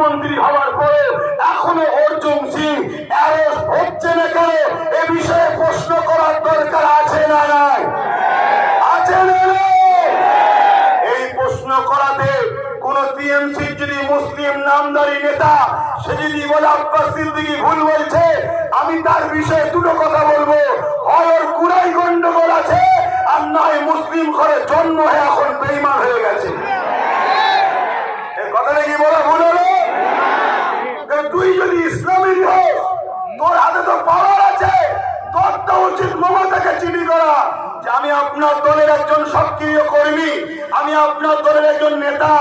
মন্ত্রী হওয়ার পরে এখনও অর্জুন সিং অ্যারেস্ট হচ্ছে না কেন? এ বিষয়ে প্রশ্ন করার দরকার আছে না নাই? আছে না এই প্রশ্ন করাতে কোন টিএমসি যদি মুসলিম নামদারি নেতা, সে যদি বলে, আব্বাস সিদ্দিকি ভুল বলছে, আমি তার বিষয়ে দুটো কথা বলব। হয় ওর কুড়াই গন্ডগোল আছে, আর নয় মুসলিম ঘরে জন্ম হয়ে এখন বেইমান হয়ে গেছে। কথাটা কি বলা, ভুল হলো? তুই যদি ইসলামেরই হোস, তোর হাতে তো পাওয়ার আছে। তোর তো উচিত মমতাকে চিনি করা যে আমি আপনার দলের একজন সক্রিয় কর্মী, আমি আপনার দলের একজন নেতা,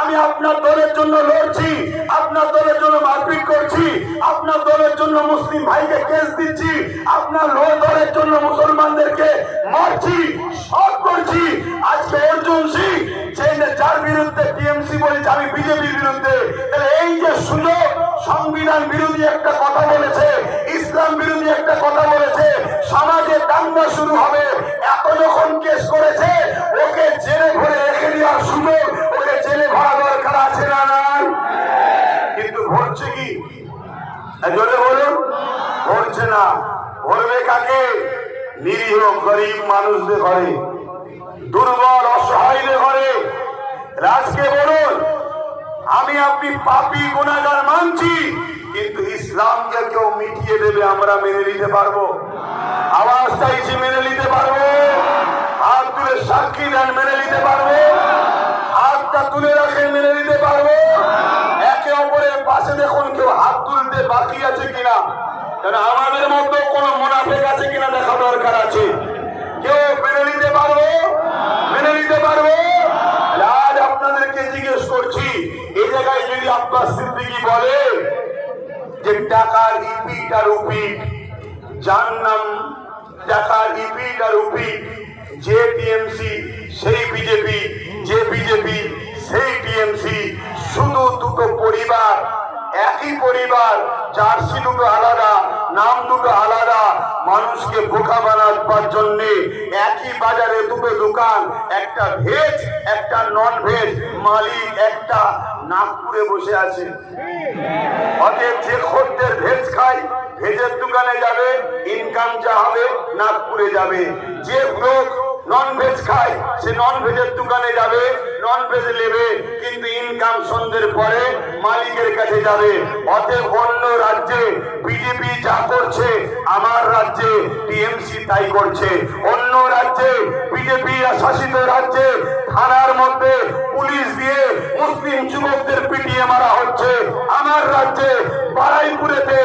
আমি আপনার দলের জন্য লড়ছি, আপনার দলের জন্য মারপিট করছি, আপনার দলের জন্য মুসলিম ভাইকে কেস দিচ্ছি, আপনার দলের জন্য মুসলমানদেরকে মারছি সব করছি আজকে অর্জুন সিং সেই যে যার বিরুদ্ধে টিএমসি বলেছে আমি বিজেপির বিরুদ্ধে। তাহলে এই যে সুযোগ সংবিধান বিরোধী একটা কথা বলেছে ইসলাম বিরোধী একটা কথা বলেছে সমাজে দাঙ্গা শুরু হবে। এত যখন কেস করেছে ওকে জেলে ভরে রেখে দেওয়ার সুযোগ ওকে জেলে ভরা দরকার আছে না কিন্তু ভরছে কি? হ্যাঁ, জোরে বলুন। ভরছে না। ভরবে কাকে? নিরীহ গরিব মানুষদের ঘরে দুর্বল অসহায়দের ঘরে। রাজকে বলুন, আমি আপনি পাপি গুণাগার মানছি, কিন্তু ইসলামকে কেউ মিটিয়ে দেবে আমরা মেনে নিতে পারব। আওয়াজ চাইছি মেনে নিতে পারব। হাত তুলে সাক্ষী দেন, মেনে নিতে পারব। হাতটা তুলে রাখে, মেনে নিতে পারব। একে অপরের পাশে দেখুন, কেউ হাত তুলতে বাকি আছে কিনা। কারণ আমাদের মধ্যে কোনো মোনাফেক আছে কিনা দেখা দরকার আছে। কেউ মেনে নিতে পারব? মেনে নিতে পারব? জায়গায় যদি আব্বাস সিদ্দিকি বলে যে টাকার রিপিট আর যার নাম টাকার ইপিট আর উপিট যে টিএমসি, সেই বিজেপি, যে বিজেপি, সেই টিএমসি, শুধু দুটো পরিবার একই পরিবার জার্সি দুটো আলাদা, নাম দুটো আলাদা, মানুষকে বোকা বানাবার জন্য একই বাজারে দুটো দোকান, একটা ভেজ, একটা নন ভেজ মালিক একটা নাগপুরে বসে আছে। অতএব যে খদ্দের ভেজ খায়, ভেজের দোকানে যাবে ইনকাম যা হবে, নাগপুরে যাবে। যে লোক নন ভেজ খায়, সে নন ভেজের দোকানে যাবে নন ভেজ নেবে। ইনকাম সন্ধ্যের পরে মালিকের কাছে যাবে। অতএব অন্য রাজ্যে বিজেপি যা করছে, আমার রাজ্যে টিএমসি তাই করছে। অন্য রাজ্যে বিজেপি শাসিত রাজ্যে থানার মধ্যে পুলিশ দিয়ে মুসলিম যুবকদের পিটিয়ে মারা হচ্ছে। আমার রাজ্যে বারাইপুরেতে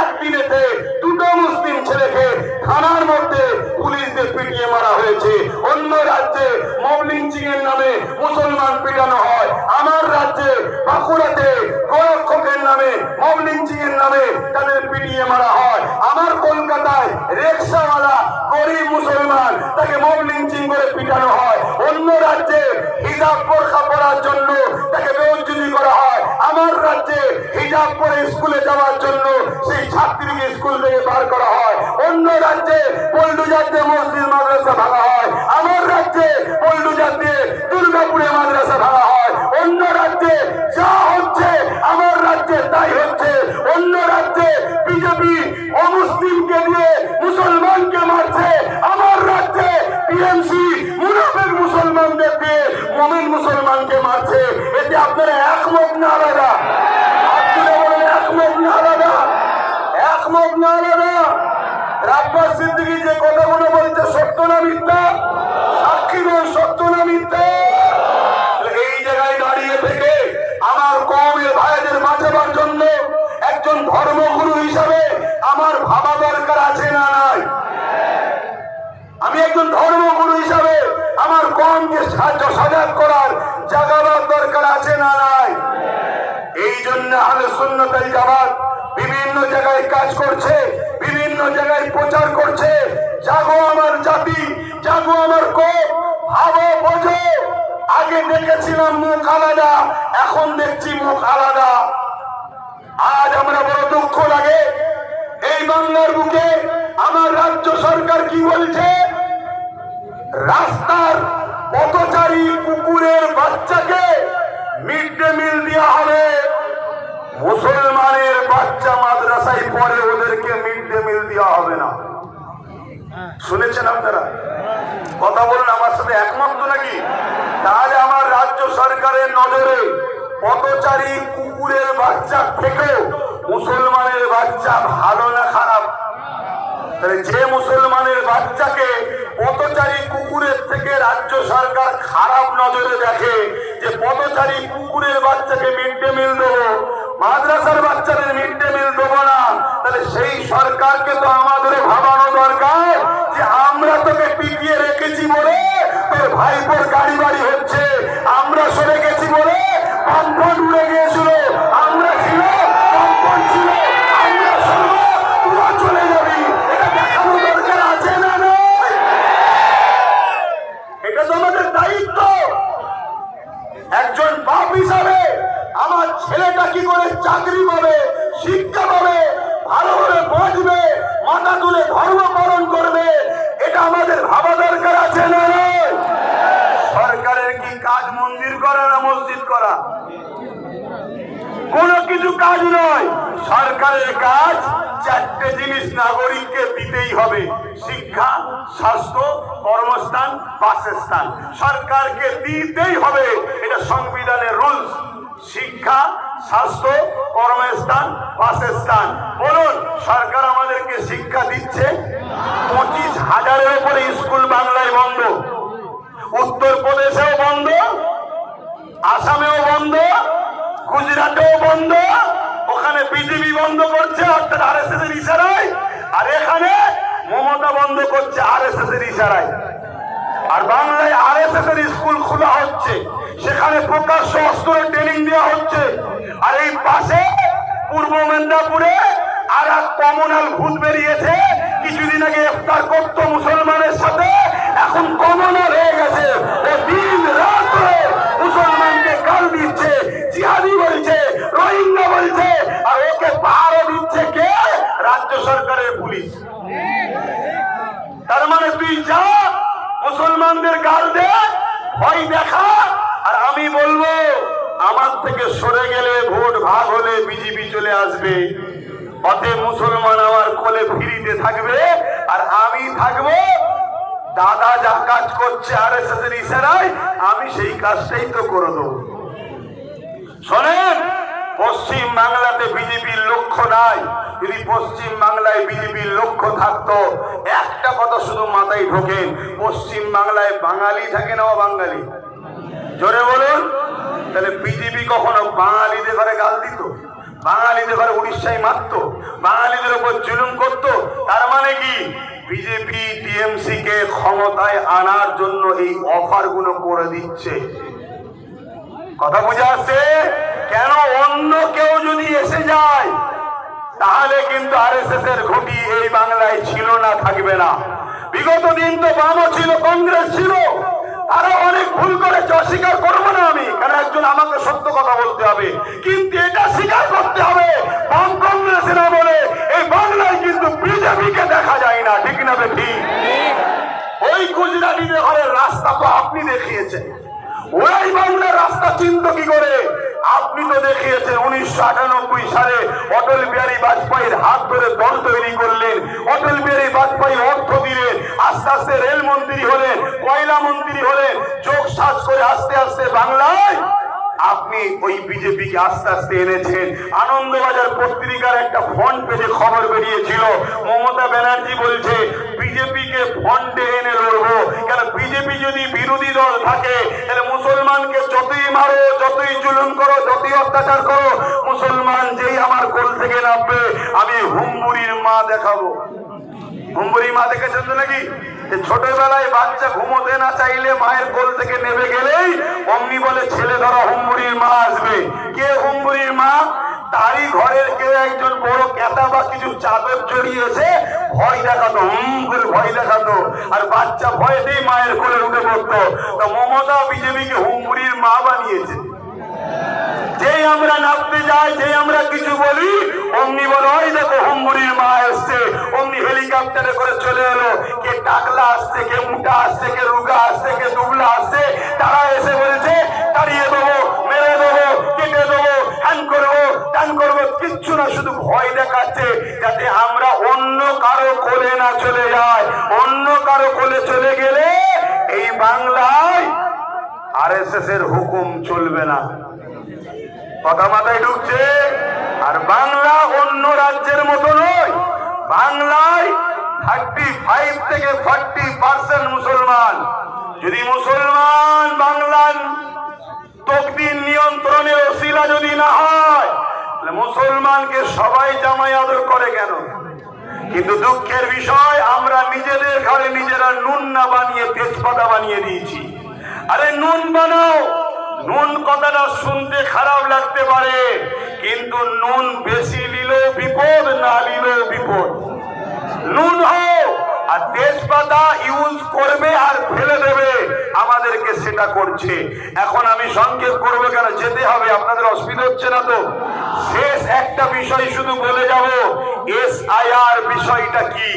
একদিনেতে দুটো মুসলিম ছেলেকে থানার মধ্যে পুলিশদের পিটিয়ে মারা হয়েছে। অন্য রাজ্যে মবলিঞ্চিং এর নামে মুসলমান পিটানো হয়। আমার রাজ্যে বাঁকুড়াতে গোরক্ষকের নামে মবলিঞ্চিং নামে তাদের পিটিয়ে মারা হয়। আমার কলকাতায় রিক্সাওয়ালা গরিব মুসলমান তাকে মব লিঞ্চিং করে পিটানো হয়। অন্য রাজ্যে হিজাব বোরখা পরার জন্য তাকে বেউজ্জুদি করা হয়। আমার রাজ্যে হিজাব পরে স্কুলে যাওয়ার জন্য সেই ছাত্রীকে স্কুল থেকে বার করা হয়। অন্য রাজ্যে পল্টুজাতে মসজিদ, মাদ্রাসা ভাঙা হয়। আমার রাজ্যে পল্টুজাতে দুর্গাপুরে মাদ্রাসা ভাঙা যা হচ্ছে আমার রাজ্যে, তাই হচ্ছে। অন্য রাজ্যে বিজেপি অমুসলিমকে দিয়ে মুসলমানকে মারছে, আমার রাজ্যে টিএমসি মুনাফেক মুসলমানদের দিয়ে মোমিন মুসলমানকে মারছে। এতে আপনারা একমত না আলাদা? একমত না আলাদা? একমত না আলাদা? রাব্বাস সিদ্দিকী যে কথাগুলো বলছে, সত্য না মিথ্যা? সাক্ষী সত্য না মিথ্যা? এই জায়গায় দাঁড়িয়ে থেকে আমার কমের ভাইদের বাঁচাবার জন্য একজন ধর্মগুরু হিসাবে আমার ভাবা দরকার আছে না নাই? আমি একজন ধর্মগুরু হিসাবে আমার কমকে সাহায্য সজাগ করার জাগাবার দরকার আছে না নাই? এই জন্য আলে সুন্নতাই জামাত বিভিন্ন জায়গায় কাজ করছে, বিভিন্ন জায়গায় প্রচার করছে। জাগো আমার জাতি জাগো আমার কোপ, ভাবো, বোঝো। আগে দেখেছিলাম মুখ আলাদা, এখন দেখছি মুখ আলাদা। আজ আমরা বড় দুঃখ লাগে। এই বাংলার বুকে আমার রাজ্য সরকার কি বলছে? রাস্তার পথচারী কুকুরের বাচ্চাকে মিড ডে মিল দেওয়া হবে। মুসলমানের বাচ্চা মাদ্রাসায় পরে ওদেরকে মিড ডে মিল দেওয়া হবে না। শুনেছেন আপনারা? কথা বলুন, আমার সাথে একমত নাকি? তাহলে আমার রাজ্য সরকারের নজরে পথচারী কুকুরের বাচ্চা থেকেও মুসলমানের বাচ্চা ভালো না খারাপ? যে মুসলমানের বাচ্চাকে পথচারী কুকুরের থেকে রাজ্য সরকার খারাপ নজরে দেখে যে পথচারী কুকুরের বাচ্চাকে মিড ডে মিল দেবো, মাদ্রাসার বাচ্চাদের মিড ডে মিল দেবো না, তাহলে সেই সরকারকে তো আমাদের ভাবানো দরকার যে আমরা তোকে রেখেছি বলে তোর ভাইপোর গাড়ি বাড়ি হচ্ছে। আমরা সরে গেছি বলে পাম্পন উড়ে গিয়েছিল। আমরা ছিল পাম্পন ছিল এটা দেখানো দায়িত্ব। একজন বাপ হিসাবে আমার ছেলেটা কি করে চাকরি পাবে, শিক্ষা পাবে ভালোভাবে বাঁচবে মাথা তুলে ধর্ম আমাদের ভাবা দরকার আছে না? সরকারের কি কাজ মন্দির করা না মসজিদ করা? কোন কিছু কাজ নয়। সরকারের কাজ চারটে জিনিস নাগরিককে দিতেই হবে। শিক্ষা, স্বাস্থ্য, কর্মস্থান, বাসস্থান। সরকারকে দিতেই হবে। এটা সংবিধানের রুলস। শিক্ষা, স্বাস্থ্য, কর্মস্থান, বাসস্থান। বলুন, সরকার আমাদেরকে শিক্ষা দিচ্ছে? পঁচিশ হাজারের উপরে স্কুল বাংলায় বন্ধ। উত্তরপ্রদেশেও বন্ধ, আসামেও বন্ধ, গুজরাটেও বন্ধ, ওখানে বিজেপি বন্ধ করছে, অর্থাৎ আর এস এর ইশারায়, আর এখানে মমতা বন্ধ করছে আর এস এস এর ইশারায়। আর বাংলায় আর এস এর স্কুল খোলা হচ্ছে, সেখানে প্রকাশ্য অস্ত্র ট্রেনিং দেওয়া হচ্ছে। আর এই পাশে পূর্ব মেদিনীপুরে আর এক কমনাল ভূত বেরিয়েছে। কিছুদিন আগে ইফতার করতো মুসলমানের সাথে, এখন কমনাল হয়ে গেছে। ও দিন রাত মুসলমানকে গাল দিচ্ছে, জিহাদি বলছে, রোহিঙ্গা বলছে, আর ওকে পাহাড়ে দিচ্ছে কে? রাজ্য সরকারের পুলিশ। তার মানে তুই যা, মুসলমানদের গাল দে, ভয় দেখা, আর আমি বলব, আমার থেকে সরে গেলে ভোট ভাগ হলে বিজেপি চলে আসবে। অতএব মুসলমান আমার কোলে ফিরিতে থাকবে, আর আমি থাকব। দাদা যা কাজ করছে আর এস ইশারায়, আমি সেই কাজটাই তো করে দেবো। শোনেন, পশ্চিম বাংলাতে বিজেপির লক্ষ্য নাই। যদি পশ্চিম বাংলায় বিজেপির লক্ষ্য থাকতো, একটা কথা শুধু মাথায় ঢোকেন, পশ্চিম বাংলায় বাঙালি থাকে না বাঙালি জোরে বলুন, তাহলে বিজেপি কখনো বাঙালিদের ঘরে গাল দিত? বাঙালিদের ঘরে উড়িষ্যায় মারত, বাঙালিদের উপর জুলুম করত। তার মানে কি? বিজেপি টিএমসি কে ক্ষমতায় আনার জন্য এই অফারগুলো করে দিচ্ছে। কথা বুঝে আসছে? কেন অন্য কেউ যদি এসে যায়, তাহলে কিন্তু আর এস এর ঘটি এই বাংলায় ছিল না, থাকবে না। বিগত দিন তো বামও ছিল, কংগ্রেস ছিল। তারা অনেক ভুল করেছে, অস্বীকার করব না আমি। কারণ একজন আমাকে সত্য কথা বলতে হবে? কিন্তু এটা স্বীকার করতে হবে, বাম কংগ্রেস না বলে এই বাংলায় কিন্তু বিজেপিকে দেখা যায় না, ঠিক না বে ওই গুজরাটি ঘরের রাস্তা তো আপনি দেখিয়েছেন। ওরাই বাংলার রাস্তা চিন্ত কি করে? আপনি তো দেখিয়েছেন, উনিশশো আটানব্বই সালে অটল বিহারী বাজপেয়ীর হাত ধরে দল তৈরি করলেন। অটল বিহারী বাজপেয়ী অর্থ দিলেন, আস্তে আস্তে রেল মন্ত্রী হলেন, কয়লা মন্ত্রী হলেন, চোখ সাজ করে আস্তে আস্তে বাংলায় আপনি ওই বিজেপিকে আস্তে আস্তে এনেছেন। আনন্দবাজার পত্রিকার একটা ফ্রন্ট পেজে খবর বেরিয়েছিল। মমতা ব্যানার্জি বলছে বিজেপিকে ফন্ডে এনে লড়বো। কেন বিজেপি যদি বিরোধী দল থাকে, তাহলে মুসলমানকে যতই মারো, যতই জুলুম করো, যতই অত্যাচার করো, মুসলমান যেই আমার কোল থেকে নামবে, আমি হুম্বুরির মা দেখাবো। হুম্বুরি মা দেখেছেন তো নাকি? ছোটবেলায় বাচ্চা ঘুমোতে না চাইলে মায়ের কোল থেকে নেমে গেলেই অমনি বলে, ছেলে ধরো, হুম্বুরির মা আসবে। কে হুম্বুরির মা? তারই ঘরের কেউ একজন বড় কেতা বা কিছু চাদর জড়িয়েছে, ভয় দেখাতো, হুম করে ভয় দেখাতো। আর বাচ্চা ভয়তেই মায়ের কোলে উঠে পড়তো। তো মমতা বিজেপিকে হুম্বুরির মা বানিয়েছে। যেই আমরা নামতে যাই, যেই আমরা কিছু বলি, অমনি বলো, ওই দেখো হুম্বুরির মা আসছে অমনি হেলিকপ্টারে করে চলে এলো। কে টাকলা আসছে, কে মুটা আসছে, কে রুগা আসছে, কে দুবলা আসছে, তারা এসে বলছে তাড়িয়ে দেবো মেরে দেবো কেটে দেবো হ্যান করব টান করব কিচ্ছু না শুধু ভয় দেখাচ্ছে যাতে আমরা অন্য কারও কোলে না চলে যাই। অন্য কারও কোলে চলে গেলে এই বাংলায় আরএসএস এর হুকুম চলবে না। কথা মাথায় ঢুকছে। আর বাংলা অন্য রাজ্যের মতো নয়। বাংলায় থার্টি ফাইভ থেকে ফর্টি পার্সেন্ট মুসলমান। যদি মুসলমান বাংলার তকদির নিয়ন্ত্রণের ওসিলা যদি না হয় তাহলে মুসলমানকে সবাই জামাই আদর করে কেন? কিন্তু দুঃখের বিষয়, আমরা নিজেদের ঘরে নিজেরা নুন না বানিয়ে তেজপাতা বানিয়ে দিয়েছি। আরে নুন বানাও! নুন কথাটা শুনতে খারাপ লাগতে পারে, কিন্তু নুন বেশি নিলেও বিপদ, না নিলেও বিপদ। নুন হোক আর তেজপাতা ইউজ করবে আর ফেলে দেবে। আমাদেরকে সেটা করছে। এখন আমি সংক্ষেপ করব কেন? যেতে হবে, আপনাদের অসুবিধা হচ্ছে না তো? শেষ একটা বিষয় শুধু বলে যাব। এস আইআর বিষয়টা কি?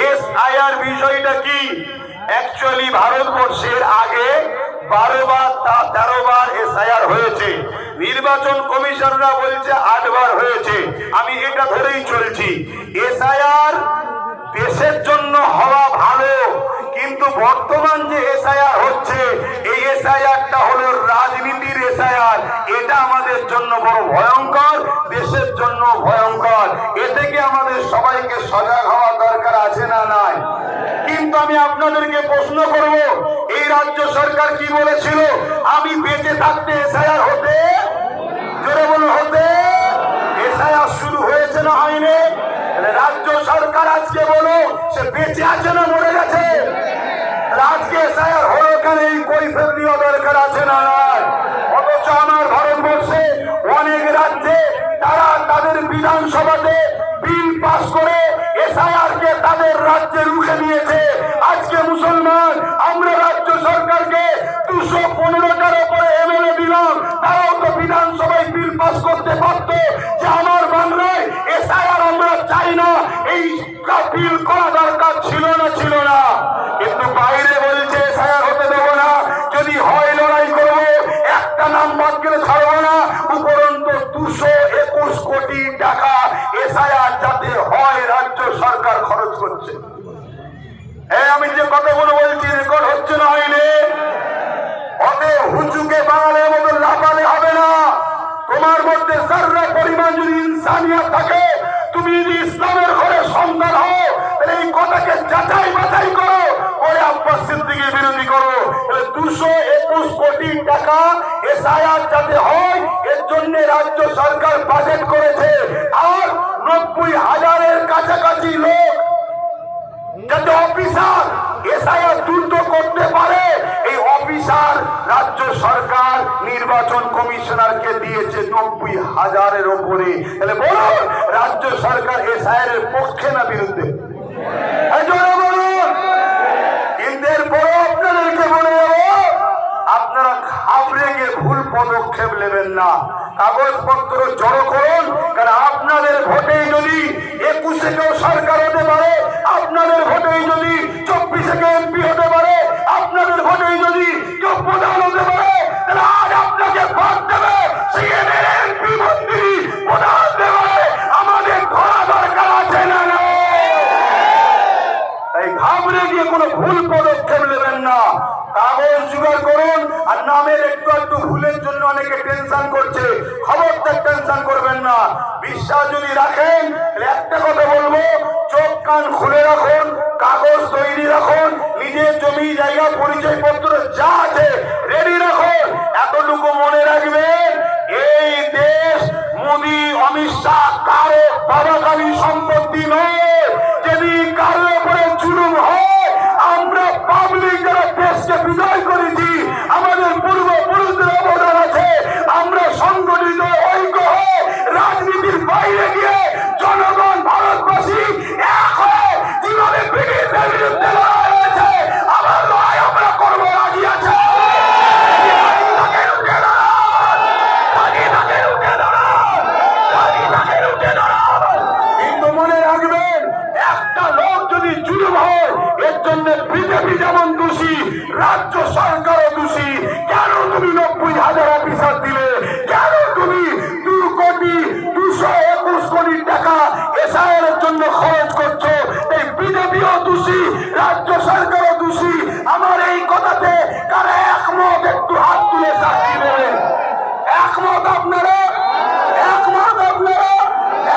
এস আইআর বিষয়টা কি? অ্যাকচুয়ালি ভারতবর্ষের আগে বারো বার তেরো বার এসআইআর হয়েছে। নির্বাচন কমিশনরা বলছে আট বার হয়েছে। আমি এটা ধরেই চলছি। এসআইআর দেশের জন্য হওয়া ভালো। কিন্তু বর্তমান যে এসআইআর হচ্ছে, এই এসআইআরটা হলো রাজনীতির এসআইআর এটা আমাদের জন্য বড় ভয়ঙ্কর, দেশের জন্য ভয়ঙ্কর। এ থেকে আমাদের সবাইকে সজাগ হওয়া দরকার আছে না নাই? কিন্তু আমি আপনাদেরকে প্রশ্ন করব, এই রাজ্য সরকার কি বলেছিল? আমি বেঁচে থাকতে এসআইআর হতে, জোরে বলুন হতে এসআইআর শুরু হয়েছে না হয়নি তাহলে রাজ্য সরকার আজকে বলো সে বেঁচে আছে না মরে গেছে। আজকে স্যার, হলো কেন এই কৈফের নিয়ে দরকার আছে না অথচ আমার ভারতবর্ষে অনেক রাজ্যে তারা তাদের বিধানসভাতে বিল পাস করে এসআইআর কে তাদের রাজ্যে রুখে নিয়েছে। আজকে মুসলমান, আমরা রাজ্য সরকারকে দুশো পনেরোটার উপরে এমএলএ দিলাম। তারাও তো বিধানসভায় বিল পাস করতে পারত। যে আমার বাংলায় এসআইআর আমরা চাই না এই বিল করা দরকার ছিল না ছিল না। কিন্তু বাইরে বলছে, এসআইআর হতে দেবো না। যদি হয় লড়াই করব, একটা নাম বাদ গেলে ছাড়বো না। উপরন্ত দুশো কোটি টাকা এসআইআর যাতে হয়, রাজ্য সরকার খরচ করছে। হ্যাঁ আমি যে কথাগুলো বলছি, রেকর্ড হচ্ছে না হয়নি। অতএব হুচুকে বাঙালির মতো লাফালে হবে না। তোমার মধ্যে সাররা পরিমাণ যদি ইনসানিয়া থাকে, তুমি যদি ইসলামের ঘরে সন্তান হও এই কথাকে যাচাই বাছাই করো। ওই আব্বাস সিদ্দিকের বিরোধী করো। দুশো একুশ কোটি টাকা এসআইআর যাতে হয়, এর জন্য রাজ্য সরকার বাজেট করেছে। আর নব্বই হাজারের কাছাকাছি লোক যাতে অফিসার এসআইআর দ্রুত করতে পারে, এই অফিসার রাজ্য সরকার নির্বাচন কমিশনারকে দিয়েছে নব্বই হাজারের ওপরে। তাহলে বলুন, রাজ্য সরকার এসআইআর এর পক্ষে না বিরুদ্ধে? আপনারা ভুল পদক্ষেপ নেবেন না। কাগজপত্র জড়ো আপনাদের ভোটেই যদি একুশে কেউ সরকার হতে পারে, আপনাদের ভোটেই যদি চব্বিশে কেউ এমপি হতে পারে আপনাদের ভোটেই যদি কেউ প্রধান হতে পারে তাহলে আজ আপনাকে ভোট দেবে সিএনএর এমপি মন্ত্রী প্রধান দেবে আমাদের ধরা দরকার আছে না না তাই ঘাবড়ে গিয়ে কোনো ভুল পদক্ষেপ নেবেন না। কাগজ জোগাড় করুন আর নামের একটু একটু ভুলের জন্য অনেকে টেনশন করছে। খবরদার টেনশন করবেন না। বিশ্বাস যদি রাখেন একটা কথা বলব, চোখ কান খুলে রাখুন, কাগজ তৈরি রাখুন, নিজের জমি, জায়গা পরিচয় পত্র যা আছে রেডি রাখুন। এতটুকু মনে রাখবেন, এই দেশ মোদি, অমিত শাহ কারও বাবাকালী সম্পত্তি নয়। যদি কারও উপরে জুলুম হয় আমরা লীগ যারা দেশকে বিজয় করেছি আমাদের পূর্বপুরুষদের অবদান আছে আমরা সংগঠিত ঐক্য হয়ে রাজনীতির বাইরে গিয়ে জনগণ ভারতবাসী এক হয়ে যেভাবে ব্রিটিশদের বিরুদ্ধে লড়াই হয়েছে আবার লড়াই আমরা করব রাজি আছে তাকে রুখে দাঁড়ান! তাকে তাকে রুখে দাঁড়ান! তাকে তাকে রুখে দাঁড়ান! কিন্তু মনে রাখবেন একটা লোক যদি জুলুম হয় এর জন্য বিজেপি যেমন দোষী রাজ্য সরকারও দোষী কেন তুমি নব্বই হাজার অফিসার দিলে কেন তুমি দু কোটি দুশো একুশ একমত আপনারা একমত আপনারা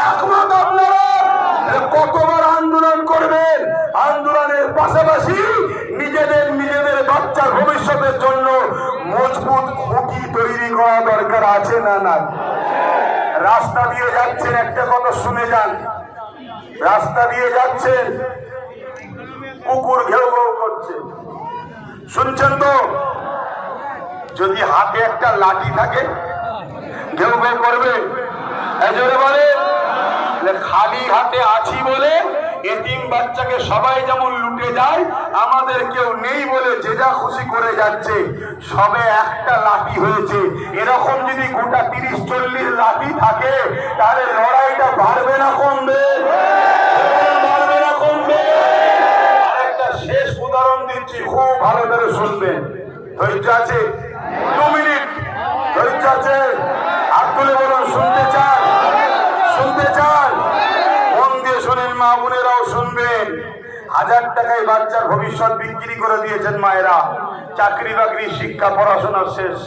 একমত আপনারা এ কতবার আন্দোলন করবেন আন্দোলনের পাশাপাশি নিজেদের নিজেদের বাচ্চার ভবিষ্যতের জন্য মজবুত খুঁটি তৈরি করা দরকার আছে না না রাস্তা দিয়ে যাচ্ছেন, একটা কথা শুনে যান। রাস্তা দিয়ে যাচ্ছেন, কুকুর ঘেউ ঘেউ করছে। শুনছেন তো? যদি হাতে একটা লাঠি থাকে, ঘেউ ঘেউ করবে। খালি হাতে আছি বলে এতিম বাচ্চাকে সবাই যেমন লুটে যায়, আমাদের কেউ নেই বলে যে যা খুশি করে যাচ্ছে, সবে একটা লাঠি হয়েছে। এরকম যদি গোটা তিরিশ চল্লিশ লাঠি থাকে, তাহলে লড়াইটা বাড়বে না কমবে। বাড়বে না একটা শেষ উদাহরণ খুব ভালো করে আছে? দু মিনিট। আছে? হাত তুলে বলুন, শুনতে চান শুনতে চান মন দিয়ে শোনেন বোনেরাও শুনবেন। হাজার টাকায় বাচ্চার ভবিষ্যৎ বিক্রি করে দিয়েছেন মায়েরা। চাকরি বাকরি শিক্ষা, পড়াশোনা শেষ।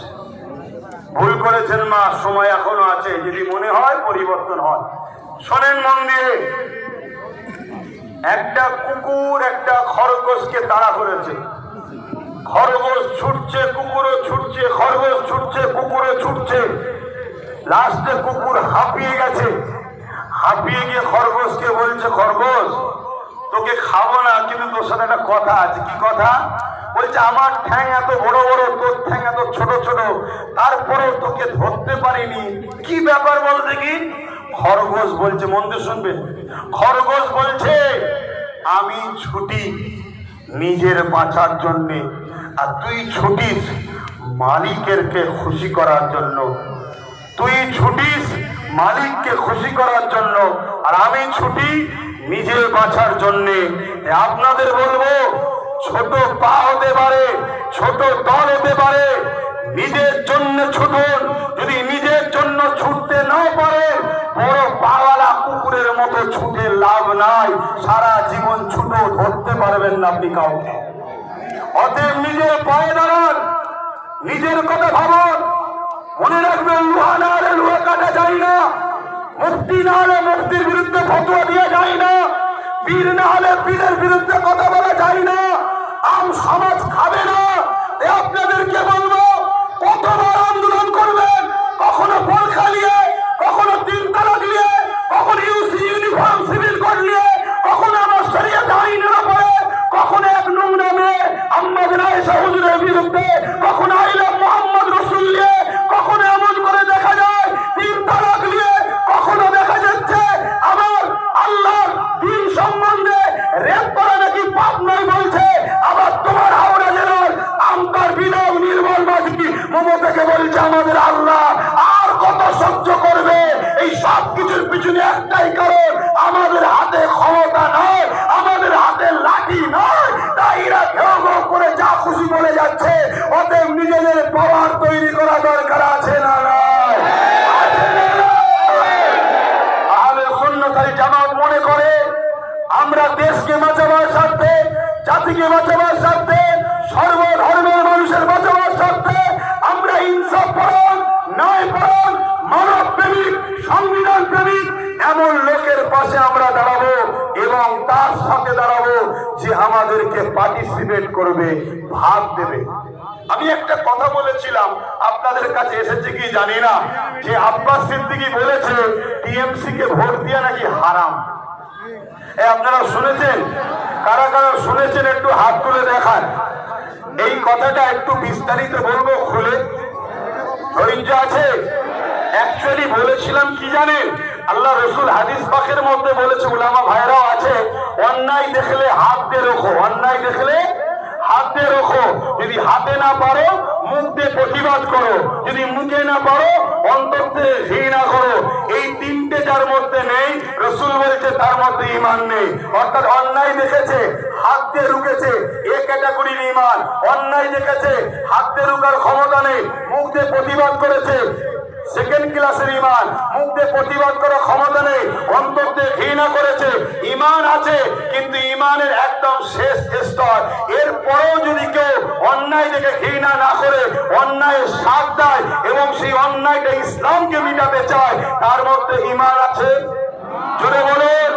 ভুল করেছেন মা, সময় এখনও আছে। যদি মনে হয়, পরিবর্তন হয়। শোনেন মন দিয়ে। একটা কুকুর একটা খরগোশকে তাড়া করেছে। খরগোশ ছুটছে, কুকুরও ছুটছে, খরগোশ ছুটছে, কুকুরও ছুটছে। লাস্টে কুকুর হাঁপিয়ে গেছে। হাঁপিয়ে গিয়ে খরগোশকে বলছে, খরগোশ, তোকে খাব না, কিন্তু তোর সাথে একটা কথা আছে। কি কথা? বলছে, আমার ঠ্যাং এত বড় বড়, তোর ঠ্যাং এত ছোট ছোট তারপরেও তোকে ধরতে পারিনি। কি ব্যাপার বল দেখি? খরগোশ বলছে মন দিয়ে শুনবে? খরগোশ বলছে, আমি ছুটি নিজের বাঁচার জন্যে, আর তুই ছুটিস মালিকেরকে খুশি করার জন্য। তুই ছুটিস মালিককে খুশি করার জন্য আর আমি ছুটি নিজে বাঁচার জন্যে। আপনাদের বলব, ছোট পা হতে পারে, ছোট দল হতে পারে, নিজের জন্য ছুটুন। যদি নিজের জন্য ছুটতে না পারে, বড় পাওয়ালা কুকুরের মতো ছুটে লাভ নাই। সারা জীবন ছুটো ধরতে পারবেন না আপনি কাউকে। অতএব নিজের পায়ে দাঁড়ান, নিজের কথা ভাবুন। মনে রাখবেন লোহা না হলে লোহা কাটা যায় না। মুক্তি না হলে মুক্তির বিরুদ্ধে ফতোয়া দিয়ে যায় না। পীর না হলে পীরের বিরুদ্ধে কথা বলা যায় না। আম সমাজ খাবে না। আপনাদেরকে বলব, কতবার আন্দোলন করবেন? কখনো পরখা নিয়ে, কখনো তিন তালাক নিয়ে, কখনো ইউসি ইউনিফর্ম সিভিল কোড নিয়ে, কখনো আমার শরীয়ত আইন না পড়ে কখনো এক নোংরা মেয়ে আম্মাদের আয়েশা হুজুরের বিরুদ্ধে কখনো আইলাম মোহাম্মদ রসুল নিয়ে কখনো এমন করে দেখা যায় তিন তালাক নিয়ে কখনো দেখা যাচ্ছে আমার আল্লাহর দিন সম্বন্ধে রেপ করা নাকি পাপ নয় বলছে আবার তোমার হাওড়া জেলার আমতার বিনয় নির্মল মাঝি মমতাকে বলছে আমাদের আল্লাহ আর কত সহ্য করবে এই সব কিছুর পিছনে একটাই কারণ আমাদের হাতে ক্ষমতা নয় আমাদের হাতে লাঠি নয় তাই এরা ঘেউ ঘেউ করে যা খুশি বলে যাচ্ছে অতএব নিজেদের পাওয়ার তৈরি করা দরকার আছে না নয় আছে না নয়? আহলে সুন্নতাল জামাত মনে করে আমরা দেশকে বাঁচাবার স্বার্থে জাতিকে বাঁচাবার স্বার্থে সর্বধর্মের মানুষের বাঁচাবার স্বার্থে আমরা ইনসাফ পরণ ন্যায় পরণ মানব প্রেমিক সংবিধান প্রেমিক এমন লোকের পাশে আমরা দাঁড়াবো এবং তার সাথে দাঁড়াবো যে আমাদেরকে পার্টিসিপেট করবে, ভাগ দেবে। আমি একটা কথা বলেছিলাম, আপনাদের কাছে এসেছে কি জানি না? যে আব্বাস সিদ্দিকি বলেছে, টিএমসি কে ভোট দেওয়া নাকি হারাম? আপনারা শুনেছেন? কারা কারা শুনেছেন? একটু হাত তুলে দেখান। এই কথাটা একটু বিস্তারিত বলব, খুলে। ধৈর্য আছে? অ্যাকচুয়ালি বলেছিলাম কি জানেন? আল্লাহ রসুল হাদিস পাকের মধ্যে বলেছে, উলামা ভাইরাও আছে, অন্যায় দেখলে হাত দিয়ে রোখো, অন্যায় দেখলে হাত দিয়ে রোখো। যদি হাতে না পারো, মুখ দিয়ে প্রতিবাদ করো। যদি মুখে না পারো, অন্তর ঘৃণা করো। এই তিনটে যার মধ্যে নেই, রসুল বলছে তার মধ্যে ইমান নেই। অর্থাৎ অন্যায় দেখেছে, হাত দিয়ে রুকেছে এ ক্যাটাগরির ইমান অন্যায় দেখেছে, হাত দিয়ে রুকার ক্ষমতা নেই, মুখ দিয়ে প্রতিবাদ করেছে। সেকেন্ড ক্লাসের ইমান। মুখ প্রতিবাদ করার ক্ষমতা নেই অন্তর ঘৃণা করেছে। ইমান আছে, কিন্তু ইমানের একদম শেষ স্তর। এরপরেও যদি কেউ অন্যায় দেখে ঘৃণা না করে, অন্যায়ের সাথ দেয় এবং সেই অন্যায়টা ইসলামকে মিটাতে চায়, তার মধ্যে ইমান আছে। জোরে বলুন,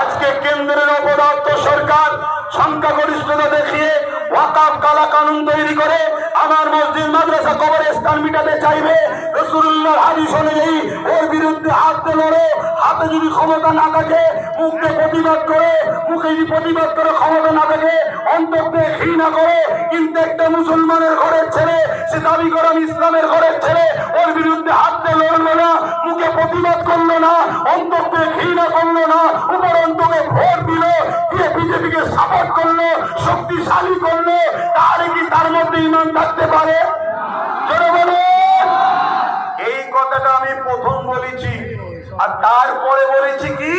আজকে কেন্দ্রের অপদার্থ সরকার সংখ্যাগরিষ্ঠতা দেখিয়ে ওয়াকাফ কালা কানুন তৈরি করে আমার মসজিদ মাদ্রাসা কবর স্থান মিটাতে চাইবে। রসুল্লাহ হাদিস অনুযায়ী ওর বিরুদ্ধে হাতে লড়ো, হাতে যদি ক্ষমতা না থাকে, মুখে প্রতিবাদ করে, মুখে যদি প্রতিবাদ করে ক্ষমতা না থাকে অন্তর্তে ঘৃণা করে কিন্তু একটা মুসলমানের ঘরের ছেলে সে দাবি করে আমি ইসলামের ঘরের ছেলে ওর বিরুদ্ধে হাতে লড়লো না, মুখে প্রতিবাদ করল না অন্তর্তে ঘৃণা করল না উপরন্তকে ভোট দিল, দিয়ে বিজেপিকে সাপোর্ট করল, শক্তিশালী করল, তার কি তার মধ্যে ইমান থাকতে পারে? এই কথাটা আমি প্রথম বলেছি, আর তারপরে বলেছি কি?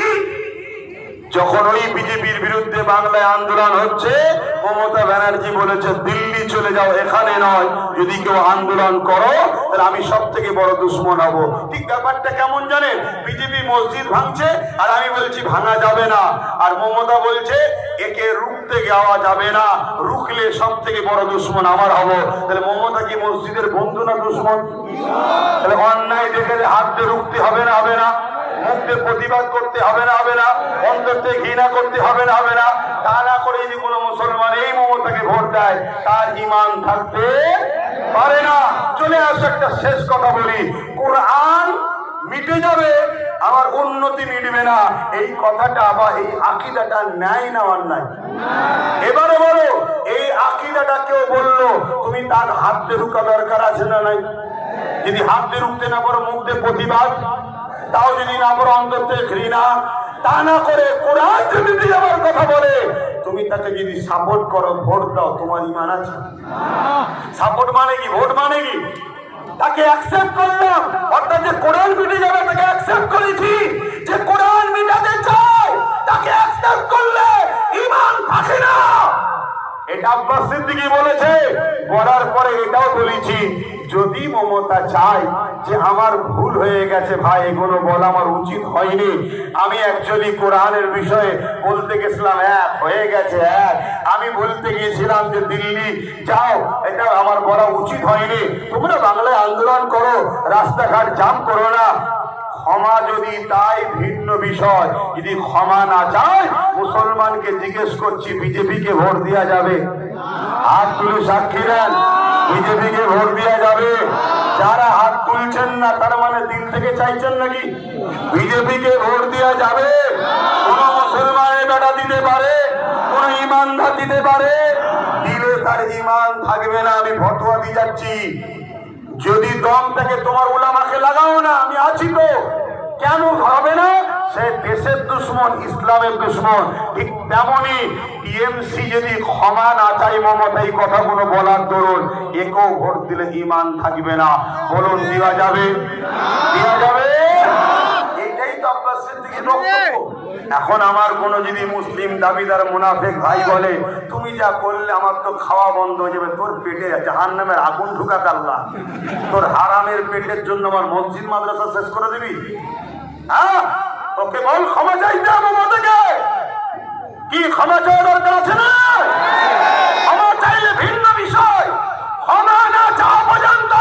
যখন ওই বিজেপির বিরুদ্ধে বাংলায় আন্দোলন হচ্ছে, মমতা ব্যানার্জি বলেছে, দিল্লি চলে যাও, এখানে নয়। যদি কেউ আন্দোলন করো, তাহলে আমি সব থেকে বড় দুশ্মন হব। ঠিক ব্যাপারটা কেমন জানেন? বিজেপি মসজিদ ভাঙছে, আর আমি বলছি, ভাঙা যাবে না। আর মমতা বলছে, একে রুখতে যাওয়া যাবে না। রুখলে সব থেকে বড় দুশ্মন আমার হব। তাহলে মমতা কি মসজিদের বন্ধু না দুশ্মন? তাহলে অন্যায় দেখে হাত রুখতে হবে না হবে না? মুখ প্রতিবাদ করতে হবে না হবে না। অন্তর ঘৃণা করতে হবে না হবে না। তা না করে যদি কোনো মুসলমান এই মমতাকে ভোট দেয়, তার ইমান থাকতে পারে না। চলে আসো একটা শেষ কথা বলি। কোরআন মিটে যাবে আমার উন্নতি মিটবে না। এই কথাটা বা এই আকিদাটা ন্যায় না অন্যায় এবারে বলো, এই আকিদাটা কেউ বলল, তুমি তার হাত দিয়ে রুকা দরকার আছে না নাই? যদি হাত দিয়ে রুখতে না পারো, মুখ দিয়ে প্রতিবাদ তাও যদি না পারো অন্তর থেকে ঘৃণা, তা না করে কোরআন যদি আমার কথা বলে, তুমি তাকে যদি সাপোর্ট করো, ভোট দাও, তোমার ইমান আছে। সাপোর্ট মানে কি? ভোট মানে কি? তাকে অ্যাকসেপ্ট করলাম। অর্থাৎ যে কোরআন মিটে যাবে, তাকে অ্যাকসেপ্ট করেছি। যে কোরআন মিটাতে চায় তাকে অ্যাকসেপ্ট করলে ইমান থাকে না। এটা আব্বাস সিদ্দিকি বলেছে। বলার পরে এটাও বলেছি, যদি মমতা চায় যে আমার ভুল হয়ে গেছে ভাই, এগুলো বলা আমার উচিত হয়নি। আমি অ্যাকচুয়ালি কোরআনের বিষয়ে বলতে গেছিলাম, এক, হয়ে গেছে, এক। আমি বলতে গিয়েছিলাম যে, দিল্লি, যাও। এটা আমার বলা উচিত হয়নি। তোমরা বাংলায় আন্দোলন করো, রাস্তাঘাট জাম করো না। ক্ষমা যদি তাই ভিন্ন বিষয়, যদি ক্ষমা না চায়, মুসলমানকে জিজ্ঞেস করছি, বিজেপিকে ভোট দেওয়া যাবে? হাত তুলে সাক্ষী দেন। বিজেপিকে ভোট দেওয়া যাবে? যারা হাত তুলছেন না, তার মানে দিন থেকে চাইছেন নাকি? বিজেপিকে ভোট দেওয়া যাবে? কোন মুসলমানের বেটা দিতে পারে? কোন ইমানদার দিতে পারে? দিলে তার ইমান থাকবে না, আমি ফতোয়া দিয়ে যাচ্ছি। যদি দম থেকে তোমার উলামাকে লাগাও না, আমি আছি তো। কেন হবে না? সে দেশের দুশ্মন, ইসলামের দুশ্মন। ঠিক তেমনি টিএমসি যদি ক্ষমা না চাই মমতা, এই কথাগুলো বলার দরুন, একেও ভোট দিলে ইমান থাকবে না। বলুন, দেওয়া যাবে? দেওয়া যাবে? এখন আমার কোন যদি মুসলিম দাবিদার মুনাফেক ভাই বলে, তুমি যা করলে আমার তো খাওয়া বন্ধ হয়ে যাবে, তোর পেটে জাহান নামের আগুন ঢুকা কাল্লা তোর হারামের পেটের জন্য আমার মসজিদ মাদ্রাসা শেষ করে দিবি? হ্যাঁ ওকে বল, ক্ষমা কি, ক্ষমা চাওয়া দরকার আছে না? ক্ষমা চাইলে ভিন্ন বিষয়। ক্ষমা না চাওয়া পর্যন্ত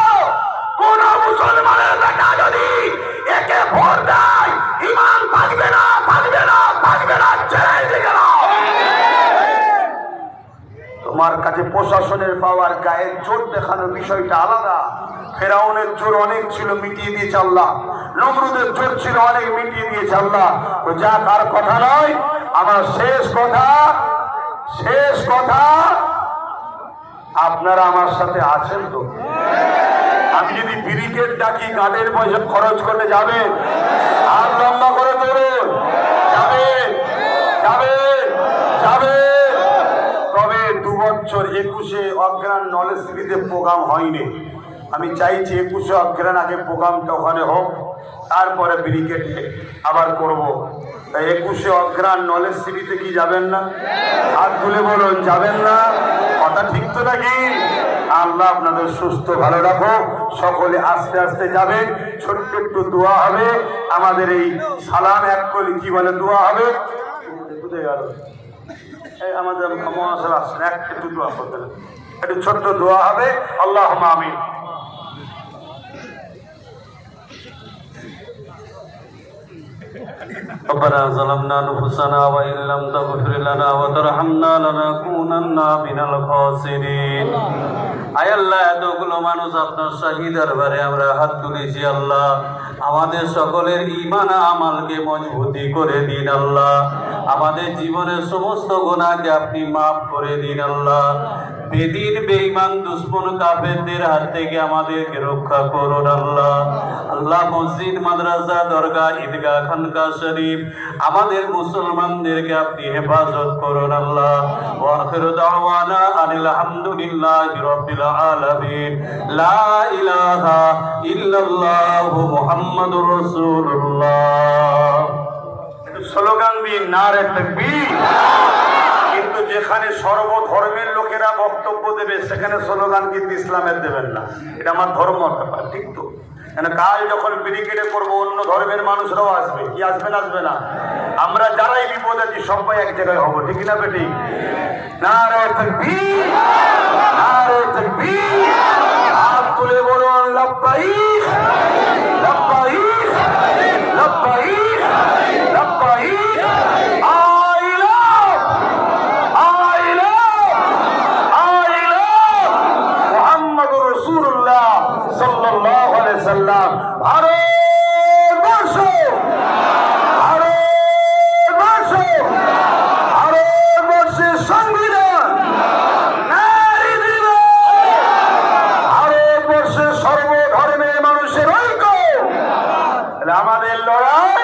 কোন মুসলমানের বেটা যদি একে ভোট থাকবে না থাকবে না থাকবে না দিয়ে তোমার কাছে প্রশাসনের পাওয়ার গায়ের জোর দেখানোর বিষয়টা আলাদা। ফেরাউনের জোর অনেক ছিল, মিটিয়ে দিয়ে আল্লাহ। নমরুদের জোর ছিল, অনেক মিটিয়ে দিয়েছে আল্লাহ। তো যা তার কথা নয়, আমার শেষ কথা শেষ কথা, আপনারা আমার সাথে আছেন তো? আমি যদি ব্রিকেট ডাকি গানের পয়সা খরচ করতে যাবে আর লম্বা করে ধরুন যাবে যাবে যাবে তবে দু বছর একুশে অজ্ঞান নলেজ সিটিতে প্রোগ্রাম হয়নি। আমি চাইছি একুশে অজ্ঞান আগে প্রোগ্রামটা ওখানে হোক, তারপরে ব্রিকেটে আবার করব। তাই একুশে অগ্রাণ নলেজ সিটিতে কি যাবেন না? হাত তুলে বলুন, যাবেন না? কথা ঠিক তো নাকি? আল্লাহ আপনাদের সুস্থ, ভালো রাখো সকলে আস্তে আস্তে যাবেন। ছোট্ট একটু দোয়া হবে। আমাদের এই সালাম এক কলি কি বলে দোয়া হবে। আমাদের এক একটু দোয়া করতে একটু ছোট্ট দোয়া হবে। আল্লাহ আমিন। ربنا ظلمنا نفوسنا وإن لم تغفر لنا وترحمنا لنكونن من الخاسرين আয় আল্লাহ এতগুলো মানুষ আপনার শাহী দরবারে আমরা হাত তুলেছি আল্লাহ আমাদের সকলের ইমান আমালকে মজবুতি করে দিন আল্লাহ আমাদের জীবনের সমস্ত গুণাকে আপনি মাফ করে দিন আল্লাহ বেদিন বেঈমান দুশ্মন কাফেরদের হাত থেকে আমাদেরকে রক্ষা করুন আল্লাহ। আল্লাহ মসজিদ, মাদ্রাসা দরগা ঈদগাহ খানকা শরীফ, আমাদের মুসলমানদেরকে আপনি হেফাজত করুন আল্লাহ। ওয়া আখিরু দাওয়ানা আনিল হামদুলিল্লাহি রাব্বিল আলামিন। লা ইলাহা ইল্লাল্লাহু মুহাম্মাদুর রাসূলুল্লাহ। স্লোগান দিন নারে তাকবীর কিন্তু যেখানে সর্বধর্মের লোকেরা বক্তব্য দেবে, সেখানে স্লোগান কিন্তু ইসলামের দেবেন না। এটা আমার ধর্ম ব্যাপার, ঠিক তো? কাল যখন ব্রিগেডে করব, অন্য ধর্মের মানুষরাও আসবে। কি আসবে না আসবে না? আমরা যারাই বিপদ আছি, সবাই এক জায়গায় হব, ঠিক না বেটি? নারে তাকবীর নারে তাকবীর হাত তুলে বলুন লাব্বাইক লাব্বাইক লাব্বাইক I love I love I love মুহাম্মাদুর রাসূলুল্লাহ সাল্লাল্লাহু আলাইহি সাল্লাম ভারতবর্ষ ভারতবর্ষ ভারতবর্ষের সংবিধান নারী দিবস ভারতবর্ষের সর্বধর্মের মানুষের ঐক্য তাহলে আমাদের লড়াই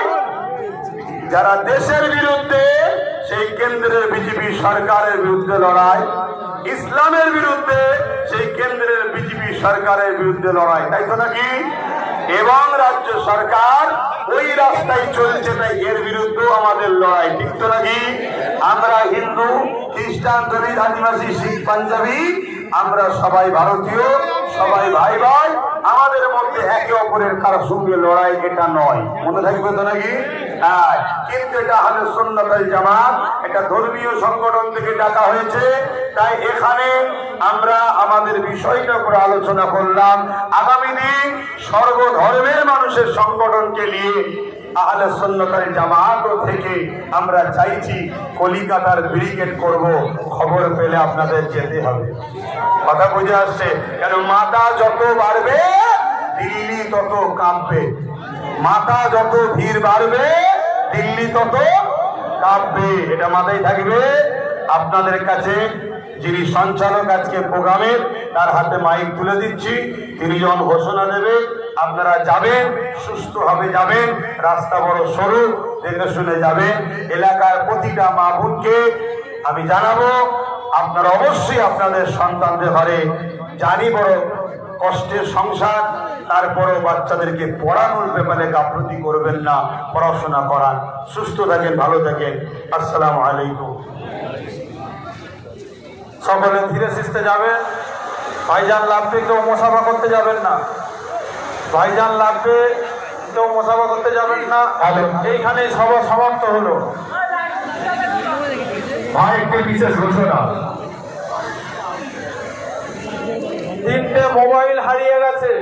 যারা দেশের বিরুদ্ধে সেই কেন্দ্রের বিজেপি সরকারের বিরুদ্ধে লড়াই, ইসলামের বিরুদ্ধে, সেই কেন্দ্রের বিজেপি সরকারের বিরুদ্ধে লড়াই, তাই তো নাকি? এবং রাজ্য সরকার ওই রাস্তায় চলছে, তাই এর বিরুদ্ধেও আমাদের লড়াই, ঠিক তো নাকি? আমরা হিন্দু, খ্রিস্টান দলিত আদিবাসী, শিখ, পাঞ্জাবি আমরা সবাই ভারতীয়, সবাই ভাই ভাই আমাদের মধ্যে একে অপরের কারও সঙ্গে লড়াই এটা নয়। মনে থাকবে তো নাকি? কিন্তু এটা হলে সুন্নতাল জামাত, এটা ধর্মীয় সংগঠন থেকে ডাকা হয়েছে। তাই এখানে আমরা আমাদের বিষয়টা উপরে আলোচনা করলাম। আগামী দিন সর্বধর্মের মানুষের সংগঠনকে নিয়ে আহলে সুন্নতাল জামাত থেকে আমরা চাইছি কলিকাতার ব্রিগেড করব, খবর পেলে আপনাদের যেতে হবে। কথা বুঝে আসছে? কেন মাথা যত বাড়বে, দিল্লি তত কাঁপবে। মাথা যত ভিড় বাড়বে, দিল্লি তত কাঁপবে। এটা মাথায় থাকবে। আপনাদের কাছে যিনি সঞ্চালক আজকে প্রোগ্রামের তার হাতে মাইক তুলে দিচ্ছি। তিনি যখন ঘোষণা দেবে। আপনারা যাবেন, সুস্থভাবে যাবেন। রাস্তা বড় সরু দেখে শুনে যাবে, এলাকার প্রতিটা মা বোনকে আমি জানাব, আপনারা অবশ্যই আপনাদের সন্তানদের ঘরে জানি বড় কষ্টের সংসার, তারপরেও বাচ্চাদেরকে পড়ানোর ব্যাপারে গাফলতি করবেন না, পড়াশোনা করান, সুস্থ থাকেন, ভালো থাকেন, আসসালামু আলাইকুম। সকলে ধীরে সুস্থে যাবেন, ভাইজান লাগবে কেউ মশাফা করতে যাবেন না। ভাইজান লাগবে কেউ মোসাফা করতে যাবেন না। এইখানে সভা সমাপ্ত হলো। ভাইকে বিশেষ ঘোষণা। তিনটে মোবাইল হারিয়ে গেছে।